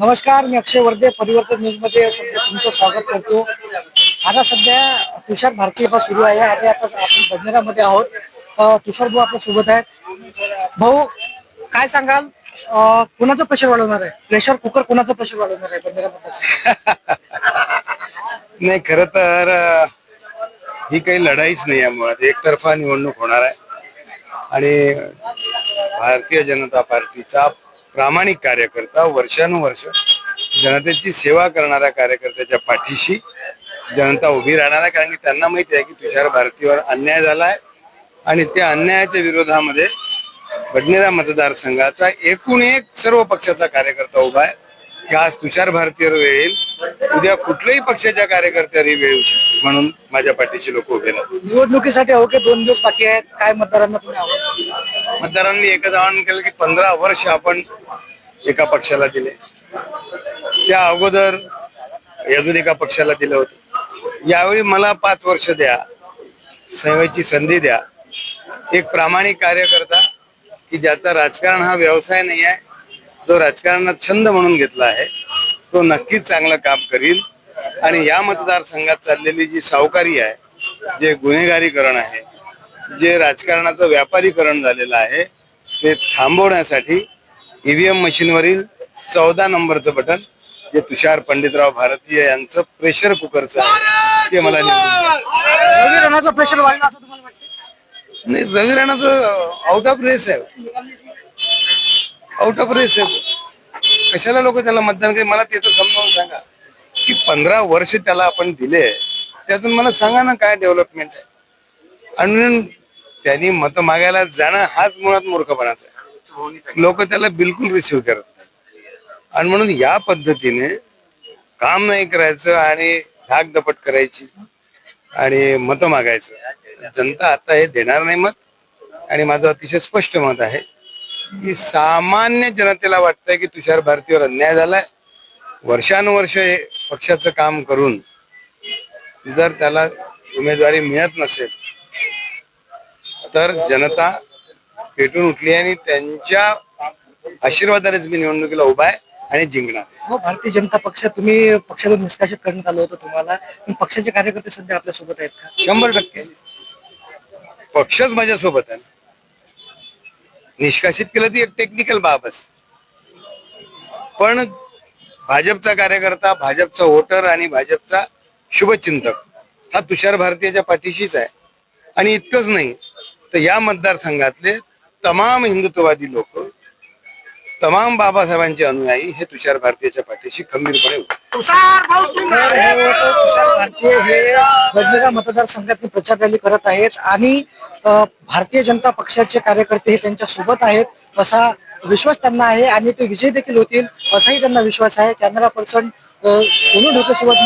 नमस्कार मी अक्षय वर्धे परिवर्तन न्यूजमध्ये सध्या तुमचं स्वागत करतो. आता सध्या तुषार भारती सभा सुरू आहे. आणि आता आपण बंजारामध्ये आहोत. तुषार भाऊ आपल्यासोबत आहेत. भाऊ काय सांगाल? कोणाचं कुणाचं प्रेशर वाढवणार आहे? प्रेशर कुकर कुणाचं प्रेशर वाढवणार आहे बंजारामध्ये नाही खर तर ही काही लढाईच नाही आहे मुळात एकतर्फा निवडणूक होणार आहे. आणि भारतीय जनता पार्टीचा प्रामाणिक कार्यकर्ता वर्षानुवर्ष जनतेची सेवा करणाऱ्या कार्यकर्त्याच्या पाठीशी जनता उभी राहणार आहे. कारण की त्यांना माहिती आहे की तुषार भारतीवर अन्याय झाला आहे आणि त्या अन्यायाच्या विरोधामध्ये बडनेरा मतदारसंघाचा एकूण एक सर्व पक्षाचा कार्यकर्ता उभा आहे. की आज तुषार भारतीवर वेळ येईल उद्या कुठल्याही पक्षाच्या कार्यकर्त्यावर ही वेळ येऊ शकते. म्हणून माझ्या पाठीशी लोक उभे राहतात. निवडणुकीसाठी अवघे दोन दिवस बाकी आहेत. काय मतदारांना आव्हान मतदारांनी एकच आवाहन केलं की पंधरा वर्ष आपण एका पक्षाला दिले. त्या अगोदर अजून एका पक्षाला दिलं होतं. यावेळी मला पाच वर्ष द्या सेवेची संधी द्या. एक प्रामाणिक कार्यकर्ता की ज्याचा राजकारण हा व्यवसाय नाही आहे जो राजकारणात छंद म्हणून घेतला आहे तो नक्कीच चांगलं काम करील. आणि या मतदारसंघात चाललेली जी सावकारी आहे जे गुन्हेगारीकरण आहे जे राजकारणाचं व्यापारीकरण झालेलं आहे ते थांबवण्यासाठी ईव्हीएम मशीनवरील चौदा नंबरचं बटन जे तुषार पंडितराव भारतीय यांचं प्रेशर कुकरचं आहे ते मला रवी राणाचं प्रेशर वाढलं असं तुम्हाला वाटतं नाही रवी राणाचं आउट ऑफ रेस आहे. आउट ऑफ रेस आहे. कशाला लोक त्याला मतदान करेल मला ते तर समजावून सांगा. की पंधरा वर्ष त्याला आपण दिले त्यातून मला सांगा ना काय डेव्हलपमेंट आहे. आणि म्हणून त्यांनी मत मागायला जाणं हाच मुळात मूर्खपणाचा आहे. लोक त्याला बिलकुल रिसिव्ह करत नाही आणि म्हणून या पद्धतीने काम नाही करायचं आणि धाकधपट करायची आणि मत मागायचं. जनता आता हे देणार नाही मत आणि माझं अतिशय स्पष्ट मत आहे की सामान्य जनतेला वाटतंय की तुषार भारतीवर अन्याय झालाय. वर्षानुवर्ष हे पक्षाचं काम करून जर त्याला उमेदवारी मिळत नसेल तर जनता पेटून उठली आणि त्यांच्या आशीर्वादानेच मी निवडणुकीला उभा आहे आणि जिंकणार हो भारतीय जनता पक्ष तुम्ही पक्षातून निष्कासित करण्यात आलं होतं तुम्हाला. पण पक्षाचे कार्यकर्ते सध्या आपल्यासोबत आहेत का? शंभर टक्के. पक्षच माझ्यासोबत आहे. निष्कासित केलं ती एक टेक्निकल बाब असते. पण भाजपचा कार्यकर्ता भाजपचा वोटर आणि भाजपचा शुभचिंतक हा तुषार भारतीयाच्या पाठीशीच आहे. आणि इतकंच नाही तर या मतदारसंघातले तमाम हिंदुत्ववादी लोक तमाम बाबासाहेबांचे अनुयायी हे तुषार भारतीयाच्या पाठीशी खंबीरपणे हे होतं हे बडनेरा मतदारसंघात प्रचार रॅली करत आहेत आणि भारतीय जनता पक्षाचे कार्यकर्ते हे त्यांच्यासोबत आहेत. असा विश्वास त्यांना आहे आणि ते विजय देखील होतील असाही त्यांना विश्वास आहे. Camera person Sonu ढोकेसोबत